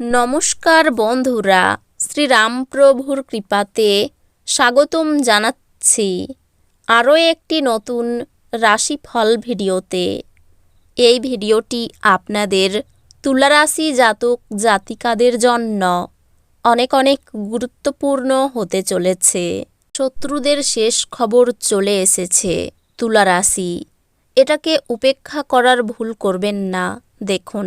নমস্কার বন্ধুরা, শ্রীরামপ্রভুর কৃপাতে স্বাগতম জানাচ্ছি আরও একটি নতুন রাশিফল ভিডিওতে। এই ভিডিওটি আপনাদের তুলারাশি জাতক জাতিকাদের জন্য অনেক অনেক গুরুত্বপূর্ণ হতে চলেছে। শত্রুদের শেষ খবর চলে এসেছে তুলারাশি। এটাকে উপেক্ষা করার ভুল করবেন না, দেখুন।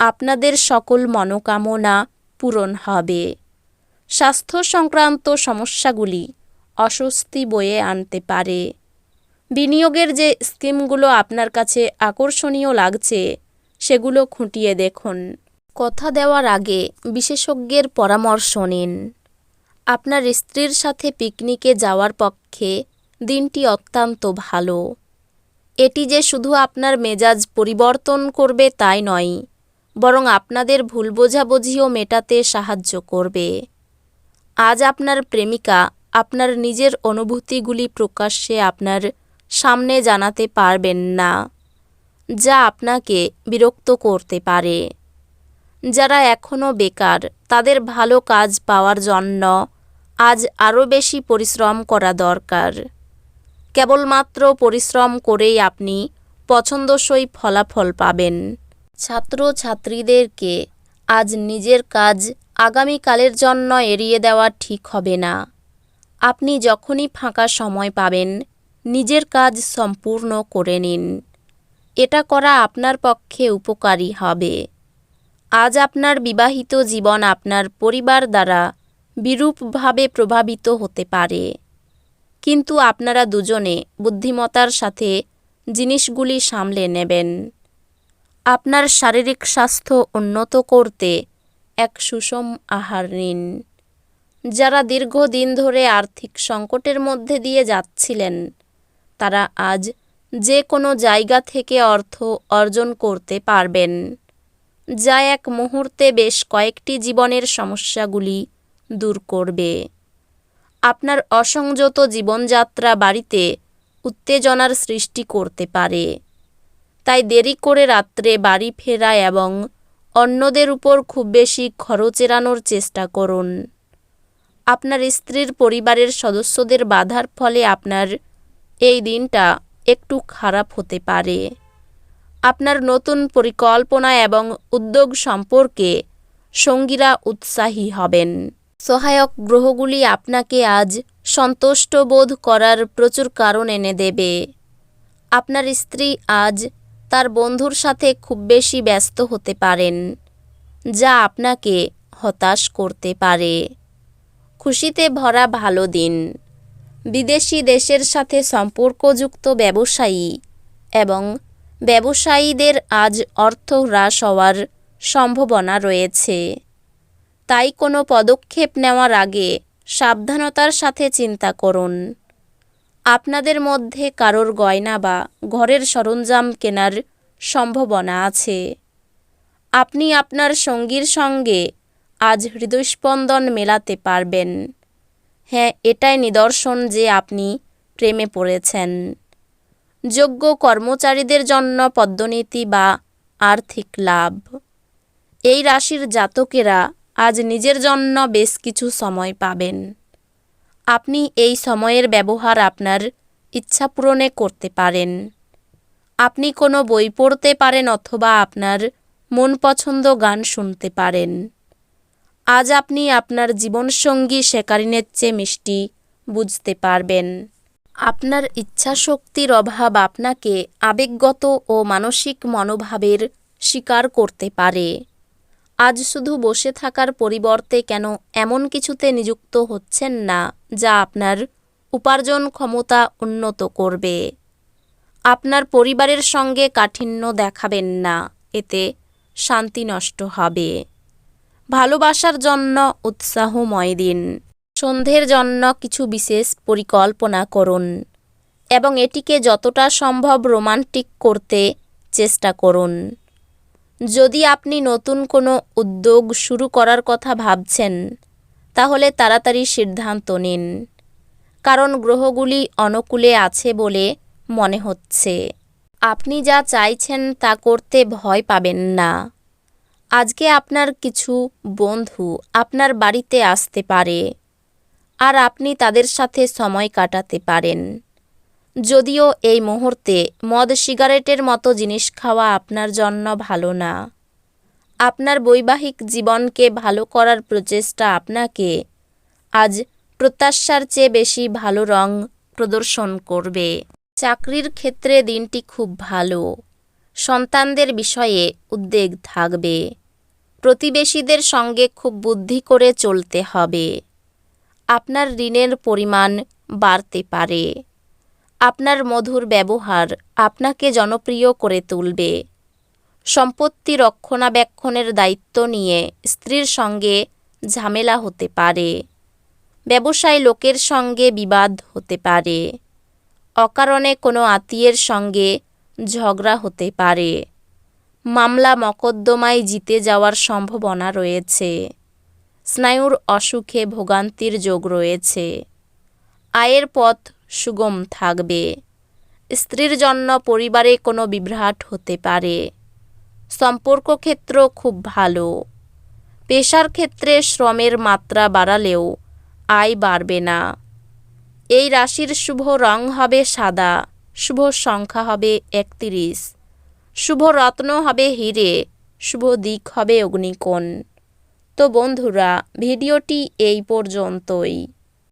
আপনাদের সকল মনোকামনা পূরণ হবে। স্বাস্থ্য সংক্রান্ত সমস্যাগুলি অস্বস্তি বয়ে আনতে পারে। বিনিয়োগের যে স্কিমগুলো আপনার কাছে আকর্ষণীয় লাগছে, সেগুলো খুঁটিয়ে দেখুন। কথা দেওয়ার আগে বিশেষজ্ঞের পরামর্শ নিন। আপনার স্ত্রীর সাথে পিকনিকে যাওয়ার পক্ষে দিনটি অত্যন্ত ভালো। এটি যে শুধু আপনার মেজাজ পরিবর্তন করবে তাই নয় বরং আপনাদের ভুল বোঝাবুঝিও মেটাতে সাহায্য করবে। আজ আপনার প্রেমিকা আপনার নিজের অনুভূতিগুলি প্রকাশ্যে আপনার সামনে জানাতে পারবেন না, যা আপনাকে বিরক্ত করতে পারে। যারা এখনও বেকার, তাদের ভালো কাজ পাওয়ার জন্য আজ আরও বেশি পরিশ্রম করা দরকার। কেবলমাত্র পরিশ্রম করেই আপনি পছন্দসই ফলাফল পাবেন। ছাত্র ছাত্রীদেরকে আজ নিজের কাজ আগামীকালের জন্য এড়িয়ে দেওয়া ঠিক হবে না। আপনি যখনই ফাঁকা সময় পাবেন, নিজের কাজ সম্পূর্ণ করে নিন। এটা করা আপনার পক্ষে উপকারী হবে। আজ আপনার বিবাহিত জীবন আপনার পরিবার দ্বারা বিরূপভাবে প্রভাবিত হতে পারে। কিন্তু আপনারা দুজনে বুদ্ধিমতার সাথে জিনিসগুলি সামলে নেবেন। আপনার শারীরিক স্বাস্থ্য উন্নত করতে এক সুষম আহার নিন। যারা দীর্ঘদিন ধরে আর্থিক সংকটের মধ্যে দিয়ে যাচ্ছিলেন, তারা আজ যে কোনো জায়গা থেকে অর্থ অর্জন করতে পারবেন, যা এক মুহূর্তে বেশ কয়েকটি জীবনের সমস্যাগুলি দূর করবে। আপনার অসংযত জীবনযাত্রা বাড়িতে উত্তেজনার সৃষ্টি করতে পারে। তাই দেরি করে রাত্রে বাড়ি ফেরা এবং অন্যদের উপর খুব বেশি খরচ এড়ানোর চেষ্টা করুন। আপনার স্ত্রীর পরিবারের সদস্যদের বাধার ফলে আপনার এই দিনটা একটু খারাপ হতে পারে। আপনার নতুন পরিকল্পনা এবং উদ্যোগ সম্পর্কে সঙ্গীরা উৎসাহী হবেন। সহায়ক গ্রহগুলি আপনাকে আজ সন্তুষ্ট বোধ করার প্রচুর কারণ এনে দেবে। আপনার স্ত্রী আজ তার বন্ধুর সাথে খুব বেশি ব্যস্ত হতে পারেন, যা আপনাকে হতাশ করতে পারে। খুশিতে ভরা ভালো দিন। বিদেশি দেশের সাথে সম্পর্কযুক্ত ব্যবসায়ী এবং ব্যবসায়ীদের আজ অর্থ হ্রাস হওয়ার সম্ভাবনা রয়েছে। তাই কোনো পদক্ষেপ নেওয়ার আগে সাবধানতার সাথে চিন্তা করুন। আপনাদের মধ্যে কারোর গয়না বা ঘরের সরঞ্জাম কেনার সম্ভাবনা আছে। আপনি আপনার সঙ্গীর সঙ্গে আজ হৃদয়স্পন্দন মেলাতে পারবেন। হ্যাঁ এটাই নিদর্শন যে আপনি প্রেমে পড়েছেন। যোগ্য কর্মচারীদের জন্য পদ্মনীতি বা আর্থিক লাভ। এই রাশির জাতকেরা আজ নিজের জন্য বেশ কিছু সময় পাবেন। আপনি এই সময়ের ব্যবহার আপনার ইচ্ছা পূরণে করতে পারেন। আপনি কোনো বই পড়তে পারেন অথবা আপনার মন পছন্দ গান শুনতে পারেন। আজ আপনি আপনার জীবনসঙ্গী শেকারিনের চেয়ে মিষ্টি বুঝতে পারবেন। আপনার ইচ্ছাশক্তির অভাব আপনাকে আবেগগত ও মানসিক মনোভাবের শিকার করতে পারে। আজ শুধু বসে থাকার পরিবর্তে কেন এমন কিছুতে নিযুক্ত হচ্ছেন না, যা আপনার উপার্জন ক্ষমতা উন্নত করবে। আপনার পরিবারের সঙ্গে কাঠিন্য দেখাবেন না, এতে শান্তি নষ্ট হবে। ভালোবাসার জন্য উৎসাহময় দিন। সন্ধ্যের জন্য কিছু বিশেষ পরিকল্পনা করুন এবং এটিকে যতটা সম্ভব রোমান্টিক করতে চেষ্টা করুন। যদি আপনি নতুন কোনো উদ্যোগ শুরু করার কথা ভাবছেন, তাহলে তাড়াতাড়ি সিদ্ধান্ত নিন। কারণ গ্রহগুলি অনুকূলে আছে বলে মনে হচ্ছে। আপনি যা চাইছেন তা করতে ভয় পাবেন না। আজকে আপনার কিছু বন্ধু আপনার বাড়িতে আসতে পারে, আর আপনি তাদের সাথে সময় কাটাতে পারেন। যদিও এই মুহূর্তে মদ সিগারেটের মতো জিনিস খাওয়া আপনার জন্য ভালো না। আপনার বৈবাহিক জীবনকে ভালো করার প্রচেষ্টা আপনাকে আজ প্রত্যাশার চেয়ে বেশি ভালো রং প্রদর্শন করবে। চাকরির ক্ষেত্রে দিনটি খুব ভালো। সন্তানদের বিষয়ে উদ্বেগ থাকবে। প্রতিবেশীদের সঙ্গে খুব বুদ্ধি করে চলতে হবে। আপনার ঋণের পরিমাণ বাড়তে পারে। আপনার মধুর ব্যবহার আপনাকে জনপ্রিয় করে তুলবে। সম্পত্তি রক্ষণাবেক্ষণের দায়িত্ব নিয়ে স্ত্রীর সঙ্গে ঝামেলা হতে পারে। ব্যবসায় লোকের সঙ্গে বিবাদ হতে পারে। অকারণে কোনো আত্মীয়ের সঙ্গে ঝগড়া হতে পারে। মামলা মকদ্দমায় জিতে যাওয়ার সম্ভাবনা রয়েছে। স্নায়ুর অসুখে ভোগান্তির যোগ রয়েছে। আয়ের পথ সুগম থাকবে। স্ত্রীর জন্য পরিবারে কোনো বিভ্রাট হতে পারে। সম্পর্ক ক্ষেত্র খুব ভালো। পেশার ক্ষেত্রে শ্রমের মাত্রা বাড়ালেও আয় বাড়বে না। এই রাশির শুভ রং হবে সাদা, শুভ সংখ্যা হবে একত্রিশ, শুভ রত্ন হবে হিরে, শুভ দিক হবে অগ্নিকোণ। তো বন্ধুরা, ভিডিওটি এই পর্যন্তই।